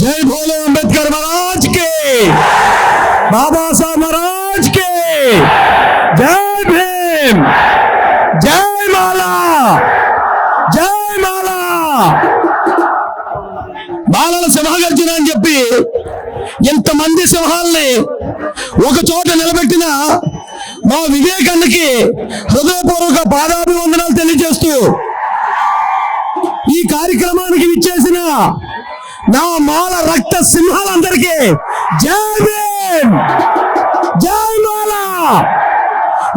జై భోలో అంబేద్కర్ మహారాజ్కి. బాబా సాహెబ్ మహారాజ్కి. జై భీమ్. జై మాలా. జై మాలా. బాలల సింహగర్జన అని చెప్పి ఎంతమంది సింహాల్ని ఒక చోట నిలబెట్టిన మా వివేకానికి హృదయపూర్వక పాదాభివందనాలు తెలియజేస్తూ ఈ కార్యక్రమానికి విచ్చేసిన నా మాల రక్త సింహాలందరికీ జై భీమ్! జై మాల!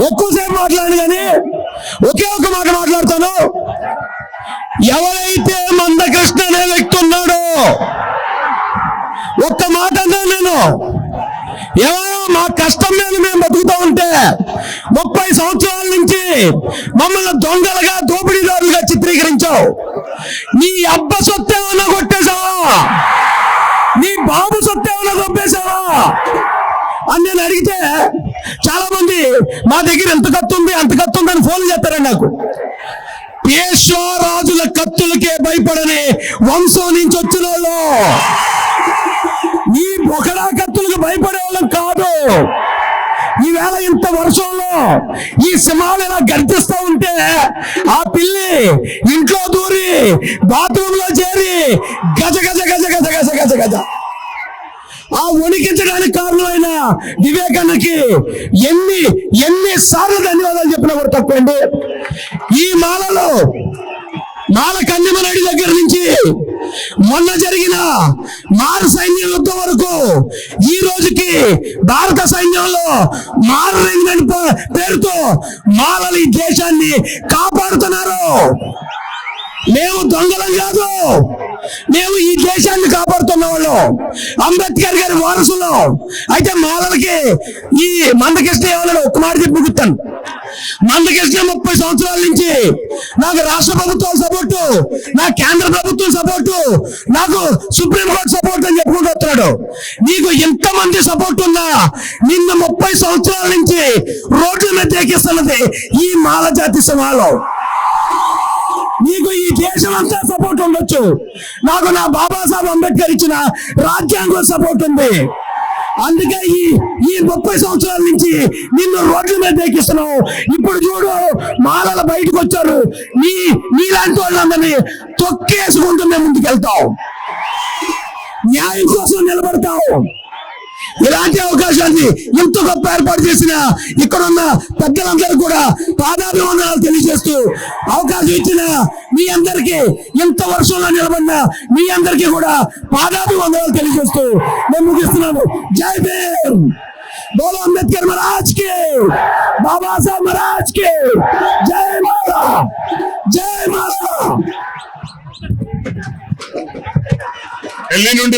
ఎక్కువసేపు మాట్లాడు కానీ ఒకే ఒక మాట మాట్లాడతాను. ఎవరైతే మందకృష్ణ అనే వ్యక్తి ఉన్నాడో ఒక్క మాట అన్నాను నేను. ఎవరో మా కష్టం మీద మేము బతుకుతా ఉంటే ముప్పై సంవత్సరాల నుంచి మమ్మల్ని దొంగలుగా దోపిడీదారులుగా చిత్రీకరించావు. నీ అబ్బ సొత్తే కొట్టేశావు? బాబు సొత్తు ఏమన్నా అని నేను అడిగితే చాలా మంది మా దగ్గర ఎంత కత్తు ఉంది అంత కత్తి ఉంది అని ఫోన్ చేస్తారండి నాకు. పేష్వారాజుల కత్తులకే భయపడని వంశం నుంచి వచ్చిన వాళ్ళు. ఈ బొకడా కత్తులకు భయపడే వాళ్ళం కాదు. ఈవేళ ఇంత వర్షంలో ఈ సింహాలు ఇలా గర్జిస్తా ఉంటే ఆ పిల్లి ఇంట్లో దూరి బాత్రూంలో చేరి గజ గజ గజ గజ గజ గజ గజ ఆ వణికించడానికి కారణమైన వివేకానికి ఎన్ని ఎన్ని సార్లు ధన్యవాదాలు చెప్పినా కూడా తక్కువండి ఈ మాలలో నాల కన్యమనడి దగ్గర నుంచి మొన్న జరిగిన మారు సైన్యం యుద్ధం వరకు ఈ రోజుకి భారత సైన్యంలో మారు రెజిమెంట్ పేరుతో మాలలు ఈ దేశాన్ని కాపాడుతున్నారు. మేము దొంగలం కాదు. మేము ఈ దేశాన్ని కాపాడుతున్న వాళ్ళు. అంబేద్కర్ గారి వారసులు. అయితే మాలలకి ఈ మందకృష్ణ ఏమన్నా ఒక్క మాట చెప్పి ముగిస్తాను. మందకృష్ణ ముప్పై సంవత్సరాల నుంచి నాకు రాష్ట్ర ప్రభుత్వం సపోర్టు నా కేంద్ర ప్రభుత్వం సపోర్టు నాకు సుప్రీంకోర్టు సపోర్ట్ అని చెప్పుకుంటూ వస్తున్నాడు. నీకు ఎంతమంది సపోర్ట్ ఉన్నా నిన్న ముప్పై సంవత్సరాల నుంచి రోడ్ల మీద ఎక్కిస్తున్నది ఈ మాల జాతి సమాలో నీకు ఈ దేశం అంతా సపోర్ట్ ఉండొచ్చు. నాకు నా బాబాసాహెబ్ అంబేద్కర్ ఇచ్చిన రాజ్యాంగం సపోర్ట్ ఉంది. అందుకే ఈ ఈ ముప్పై సంవత్సరాల నుంచి నిన్ను రోడ్ల మీద ఎక్కిస్తున్నావు. ఇప్పుడు చూడు మాలల బయటకు వచ్చారు. నీ నీలాంటి వాళ్ళందరినీ తొక్కేసుకుంటూ మేము ముందుకెళ్తాం. న్యాయం కోసం నిలబడతావు ఇలాంటి అవకాశాన్ని ఎంత గొప్ప ఏర్పాటు చేసిన ఇక్కడ ఉన్న పెద్దలందరూ కూడా పాదాభివందనాలు తెలియజేస్తూ అవకాశం ఇచ్చిన మీ అందరికీ ఎంత వర్షంలో నిలబడిన మీ అందరికీ కూడా పాదాభివందనాలు తెలియజేస్తూ మేము ముగిస్తున్నాము. జై భీమ్! బోలో అంబేద్కర్ మహారాజ్కి బాబాసాహెబ్ మహారాజ్కి జై మాలా జై మాలా ఢిల్లీ నుండి